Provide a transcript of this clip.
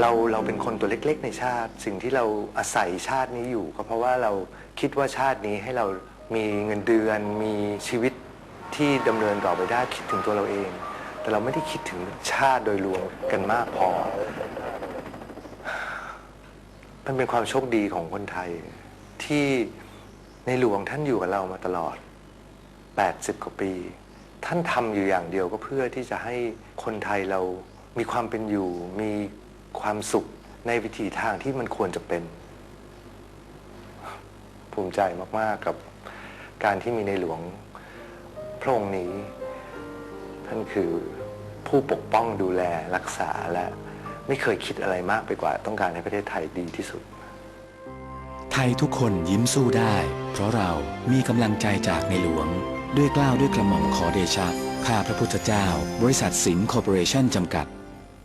เราเราเป็นคนตัวเล็ก ๆ ในชาติ สิ่งที่เราอาศัยชาตินี้อยู่ ก็เพราะว่าเราคิดว่าชาตินี้ให้เรามีเงินเดือนมีชีวิตที่ดำเนินต่อไปได้คิดถึงตัวเราเอง แต่เราไม่ได้คิดถึงชาติโดยรวมกันมากพอ มันเป็นความโชคดีของคนไทย ที่ในหลวงท่านอยู่กับเรามาตลอด 80 กว่าปี ท่านทำอยู่อย่างเดียวก็เพื่อที่จะให้คนไทยเรามีความเป็นอยู่มี ความสุขในวิถีทางที่มันควรจะเป็น ภูมิใจมาก ๆ กับการที่มีในหลวงพระองค์นี้ ท่านคือผู้ปกป้องดูแลรักษาและไม่เคยคิดอะไรมากไปกว่า ต้องการให้ประเทศไทยดีที่สุด ไทยทุกคนยิ้มสู้ได้ เพราะเรามีกำลังใจจากในหลวง ด้วยกล้าวด้วยกระหม่อมขอเดชะข้าพระพุทธเจ้า บริษัทสิงห์คอร์ปอเรชั่นจำกัด